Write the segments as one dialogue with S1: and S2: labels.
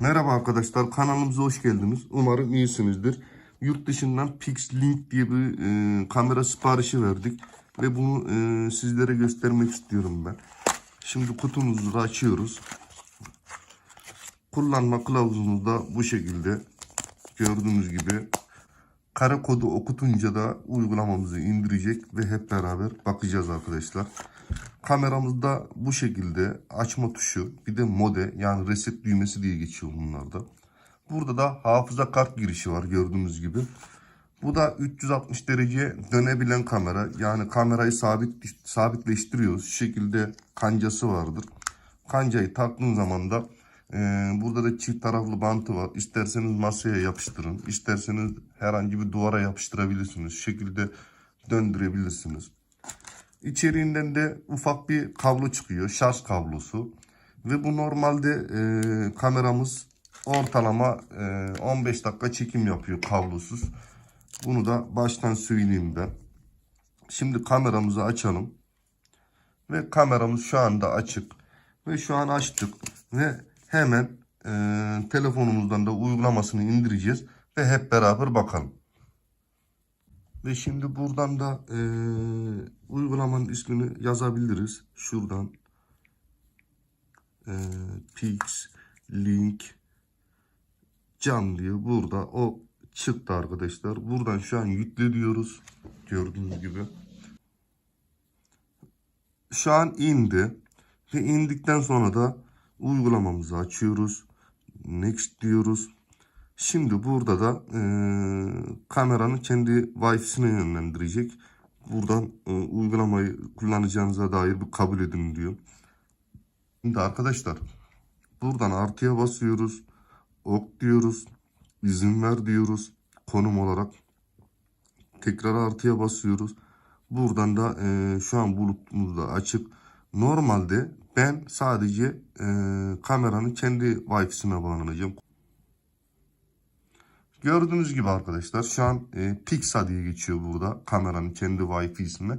S1: Merhaba arkadaşlar kanalımıza hoş geldiniz. Umarım iyisinizdir. Yurt dışından Pixlink diye bir e, kamera siparişi verdik. Ve bunu e, sizlere göstermek istiyorum ben. Şimdi kutumuzu açıyoruz. Kullanma kılavuzumuz da bu şekilde. Gördüğünüz gibi. Kare kodu okutunca da uygulamamızı indirecek ve hep beraber bakacağız arkadaşlar. Kameramızda bu şekilde açma tuşu bir de mode yani reset düğmesi diye geçiyor bunlarda. Burada da hafıza kart girişi var gördüğünüz gibi. Bu da 360 derece dönebilen kamera. Yani kamerayı sabit sabitleştiriyoruz. Şu şekilde kancası vardır. Kancayı taktığın zaman da e, burada da çift taraflı bantı var. İsterseniz masaya yapıştırın. isterseniz herhangi bir duvara yapıştırabilirsiniz. Şu şekilde döndürebilirsiniz. İçeriğinden de ufak bir kablo çıkıyor. Şarj kablosu. Ve bu normalde e, kameramız ortalama e, 15 dakika çekim yapıyor kablosuz. Bunu da baştan söyleyeyim ben. Şimdi kameramızı açalım. Ve kameramız şu anda açık. Ve şu an açtık. Ve hemen e, telefonumuzdan da uygulamasını indireceğiz. Ve hep beraber bakalım. Ve şimdi buradan da e, uygulamanın ismini yazabiliriz. Şuradan e, Pix Link Cam diye burada o çıktı arkadaşlar. Buradan şu an yükle diyoruz. Gördüğünüz gibi. Şu an indi. Ve indikten sonra da uygulamamızı açıyoruz. Next diyoruz. Şimdi burada da e, kameranın kendi Wi-Fi'sine yönlendirecek. Buradan e, uygulamayı kullanacağınıza dair bir kabul edin diyor. Şimdi arkadaşlar buradan artıya basıyoruz. Ok diyoruz. izin ver diyoruz. Konum olarak. Tekrar artıya basıyoruz. Buradan da e, şu an bulutumuz da açık. Normalde ben sadece e, kameranın kendi Wi-Fi'sine bağlanacağım. Gördüğünüz gibi arkadaşlar şu an e, Pixa diye geçiyor burada kameranın kendi Wi-Fi'sine.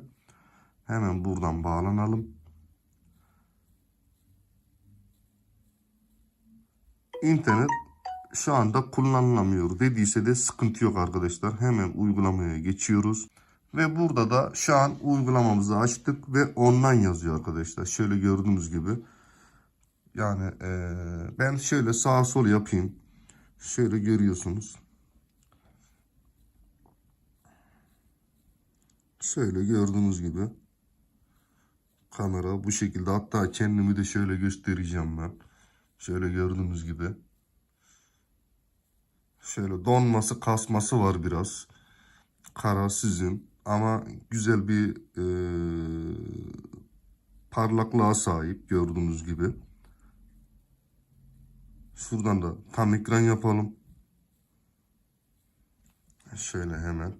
S1: Hemen buradan bağlanalım. İnternet şu anda kullanılamıyor dediyse de sıkıntı yok arkadaşlar. Hemen uygulamaya geçiyoruz. Ve burada da şu an uygulamamızı açtık ve online yazıyor arkadaşlar. Şöyle gördüğünüz gibi. Yani e, ben şöyle sağa sol yapayım. Şöyle görüyorsunuz. Şöyle gördüğünüz gibi kamera bu şekilde hatta kendimi de şöyle göstereceğim ben. Şöyle gördüğünüz gibi. Şöyle donması kasması var biraz. Karar sizin ama güzel bir e, parlaklığa sahip gördüğünüz gibi. Şuradan da tam ekran yapalım. Şöyle hemen.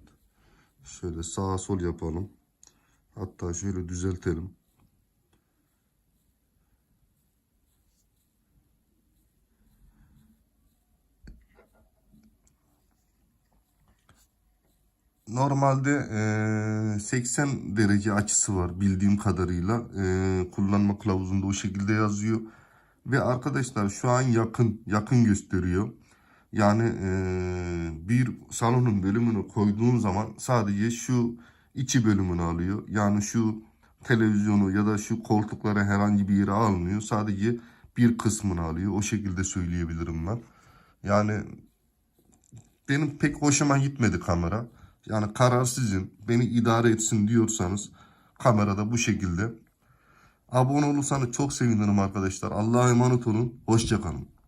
S1: Şöyle sağa sol yapalım. Hatta şöyle düzeltelim. Normalde eee, 80 derece açısı var bildiğim kadarıyla. Eee, kullanma kılavuzunda o şekilde yazıyor. Ve arkadaşlar şu an yakın yakın gösteriyor. Yani eee, bir salonun bölümünü koyduğun zaman sadece şu içi bölümünü alıyor. Yani şu televizyonu ya da şu koltuklara herhangi bir yere almıyor. Sadece bir kısmını alıyor. O şekilde söyleyebilirim ben. Yani benim pek hoşuma gitmedi kamera. Yani karar. Beni idare etsin diyorsanız kamerada bu şekilde. Abone olursanız çok sevinirim arkadaşlar. Allah'a emanet olun. Hoşçakalın.